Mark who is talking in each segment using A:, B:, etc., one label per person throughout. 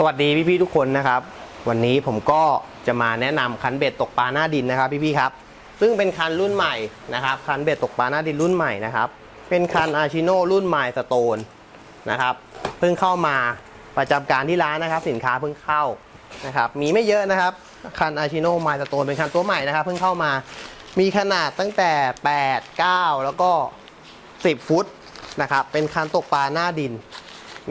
A: สวัสดีพี่ๆทุกคนนะครับ วันนี้ผมก็จะมาแนะนำคันเบ็ดตกปลาหน้าดินนะครับพี่ๆครับ ซึ่งเป็นคันรุ่นใหม่นะครับคันเบ็ดตกปลาหน้าดินรุ่นใหม่นะครับเป็นคันอาชิโนรุ่นไมสโตนนะครับเพิ่งเข้ามาประจำการที่ร้านนะครับ สินค้าเพิ่งเข้านะครับมีไม่เยอะนะครับคันอาชิโนไมสโตนเป็นคันตัวใหม่นะครับ เพิ่งเข้ามามีขนาดตั้งแต่ 8 9 แล้วก็ 10 ฟุตนะครับเป็นคันตกปลาหน้าดิน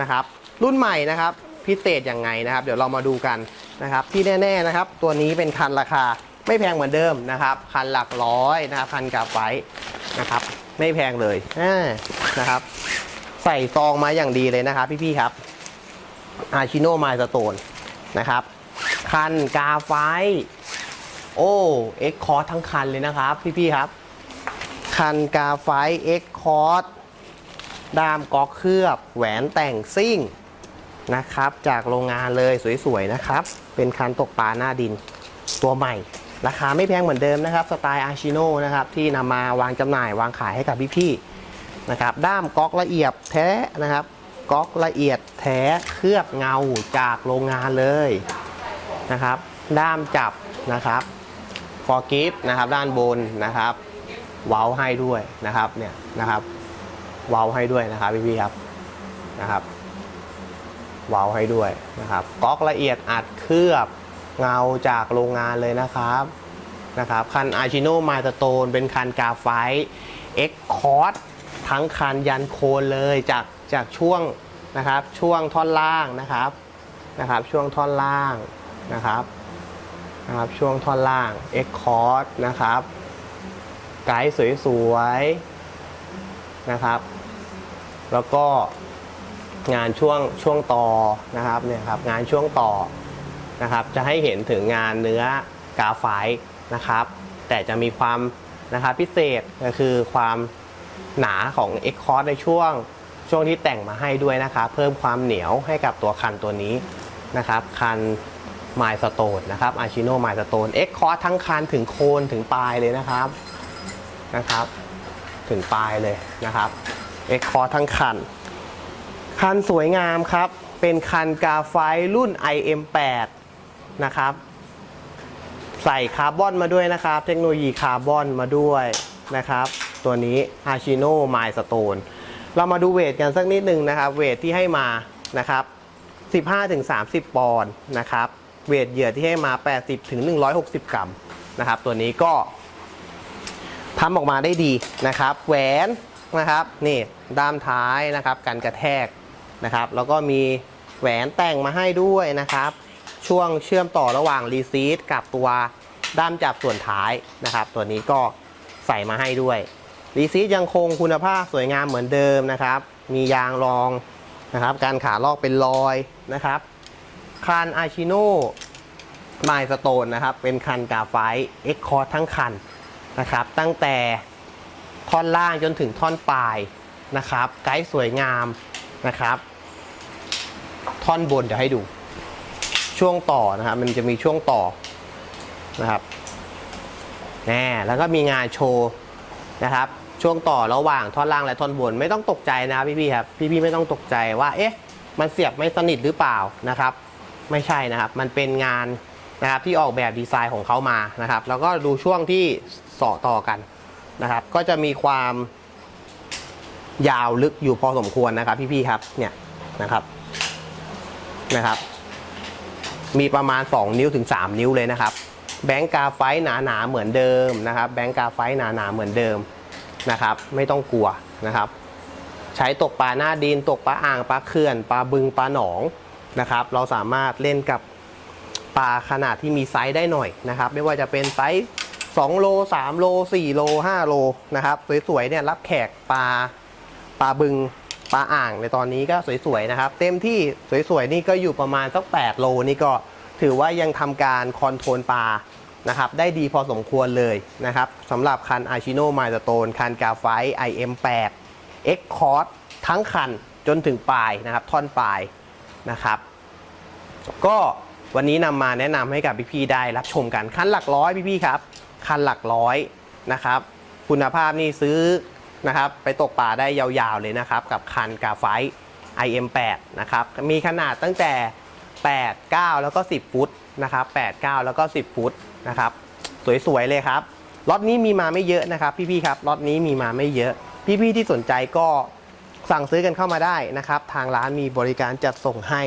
A: นะครับรุ่นใหม่นะครับ พิเศษยังไงนะครับ เดี๋ยวเรามาดูกันนะครับ ที่แน่ๆนะครับ ตัวนี้เป็นคันราคาไม่แพงเหมือนเดิมนะครับ คันหลักร้อยนะครับคันกาไฟนะครับ ไม่แพงเลยนะครับ ใส่ซองมาอย่างดีเลยนะครับ พี่ๆครับอาชิโนไมสโตนนะครับ คันกาไฟโอ้เอ็กคอร์ทั้งคันเลยนะครับ พี่ๆครับ คันกาไฟเอ็กคอร์ด้ามก๊อกเคลือบ แหวนแต่งซิ่ง นะครับ จากโรงงานเลยสวยๆนะครับ เป็นคันตกปลาหน้าดินตัวใหม่ ราคาไม่แพงเหมือนเดิมนะครับ สไตล์อาชิโนนะครับ ที่นำมาวางจำหน่ายวางขายให้กับพี่ๆนะครับ ด้ามก๊อกละเอียดแท้นะครับ ก๊อกละเอียดแท้เคลือบเงาจากโรงงานเลยนะครับ ด้ามจับนะครับฟอร์กิฟนะครับด้านบนนะครับ เว้าให้ด้วยนะครับเนี่ยนะครับ เว้าให้ด้วยนะครับพี่ๆครับนะครับ เว้าให้ด้วยนะครับก๊อกละเอียดอัดเคลือบเงาจากโรงงานเลยนะครับนะครับคันอาชิโนมาสโตนเป็นคันกาไฟเอ็กคอร์ทั้งคันยันโคนเลยจากจากช่วงนะครับช่วงท่อนล่างนะครับนะครับ ช่วงท่อนล่างนะครับนะครับช่วงท่อนล่างเอ็กคอร์นะครับไกด์สวยๆนะครับ แล้วก็ งานช่วงช่วงต่อนะครับเนี่ยครับงานช่วงต่อนะครับ จะให้เห็นถึงงานเนื้อกาไฟนะครับ แต่จะมีความนะครับพิเศษก็คือความหนาของ X c o r ในช่วงช่วงที่แต่งมาให้ด้วยนะครับ เพิ่มความเหนียวให้กับตัวคันตัวนี้นะครับ คัน m y s t o n e นะครับ a c h i n o m y s t o n e X c o r ทั้งคันถึงโคนถึงปลายเลยนะครับนะครับ ถึงปลายเลยนะครับเอ็กคอร์ทั้งคัน คันสวยงามครับ เป็นคันกาไฟรุ่น IM8 นะครับ ใส่คาร์บอนมาด้วยนะครับ เทคโนโลยีคาร์บอนมาด้วยนะครับ ตัวนี้ a c h i n o m y s t o n e เรามาดูเวทกันสักนิดหนึ่งนะครับ เวทที่ให้มานะครับ 15-30 ปอนด์นะครับ เวทเหยื่อที่ให้มา 80-160 กรัมนะครับ ตัวนี้ก็ทำออกมาได้ดีนะครับ แหวนนะครับ นี่ด้ามท้ายนะครับกันกระแทก นะครับ แล้วก็มีแหวนแต่งมาให้ด้วยนะครับ ช่วงเชื่อมต่อระหว่างรีซีดกับตัวด้ามจับส่วนท้ายนะครับ ตัวนี้ก็ใส่มาให้ด้วยรีซีดยังคงคุณภาพสวยงามเหมือนเดิมนะครับ มียางรองนะครับ การขาลอกเป็นรอยนะครับคันอาชิโนไมสโตนนะครับ เป็นคันกาไฟเอ็กคอร์ทั้งคันนะครับ ตั้งแต่ท่อนล่างจนถึงท่อนปลายนะครับ ไกด์สวยงาม นะครับ ท่อนบนเดี๋ยวให้ดู ช่วงต่อนะครับ มันจะมีช่วงต่อนะครับแน่แล้วก็มีงานโชว์นะครับ ช่วงต่อระหว่างท่อนล่างและท่อนบนไม่ต้องตกใจนะพี่ๆครับ พี่ๆไม่ต้องตกใจว่า เอ๊ะ มันเสียบไม่สนิทหรือเปล่านะครับ ไม่ใช่นะครับ มันเป็นงานนะครับที่ออกแบบดีไซน์ของเขามานะครับ แล้วก็ดูช่วงที่สอต่อกันนะครับ ก็จะมีความ ยาวลึกอยู่พอสมควรนะครับ พี่ๆครับเนี่ยนะครับนะครับ มีประมาณ 2 นิ้วถึง 3 นิ้วเลยนะครับ แบงก์กาไฟหนาๆเหมือนเดิมนะครับ แบงก์กาไฟหนาๆเหมือนเดิมนะครับ ไม่ต้องกลัวนะครับ ใช้ตกปลาหน้าดินตกปลาอ่างปลาเขื่อนปลาบึงปลาหนองนะครับ เราสามารถเล่นกับปลาขนาดที่มีไซส์ได้หน่อยนะครับ ไม่ว่าจะเป็นไซส์2โล3โล4โล5โลนะครับ สวยๆเนี่ยรับแขกปลา ปลาบึงปลาอ่างในตอนนี้ก็สวยๆนะครับ เต็มที่สวยๆนี่ก็อยู่ประมาณสัก8โลนี่ก็ถือว่ายังทำการคอนโทรลปลานะครับได้ดีพอสมควรเลยนะครับสำหรับคันอาชิโนไมสโตนคันกาไฟ IM8 X c o r ทั้งคันจนถึงปลายนะครับ ท่อนปลายนะครับ ก็วันนี้นำมาแนะนำให้กับพี่ๆได้รับชมกัน คันหลักร้อยพี่ๆครับ คันหลักร้อยนะครับ คุณภาพนี่ซื้อ นะครับไปตกปลาได้ยาวๆเลยนะครับ กับคันกาไฟ IM8 นะครับมีขนาดตั้งแต่ 8 9 แล้วก็ 10 ฟุตนะครับ8 9 แล้วก็ 10 ฟุตนะครับสวยๆเลยครับล็อตนี้มีมาไม่เยอะนะครับ พี่ๆครับล็อตนี้มีมาไม่เยอะ พี่ๆที่สนใจก็สั่งซื้อกันเข้ามาได้นะครับ ทางร้านมีบริการจัดส่งให้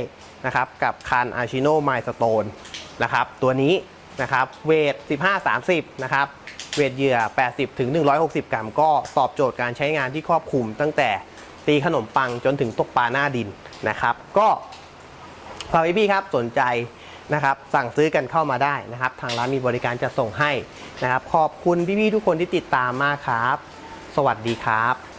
A: นะครับ กับคันอาชิโนไมสโตนนะครับ ตัวนี้นะครับ เวท 15-30 นะครับ เวทเหยื่อ 80ถึง160 กรัม ก็ตอบโจทย์การใช้งานที่ครอบคลุมตั้งแต่ตีขนมปังจนถึงตกปลาหน้าดินนะครับ ก็ฝากพี่ๆครับสนใจนะครับสั่งซื้อกันเข้ามาได้นะครับ ทางร้านมีบริการจะส่งให้นะครับ ขอบคุณพี่ๆทุกคนที่ติดตามมากครับ สวัสดีครับ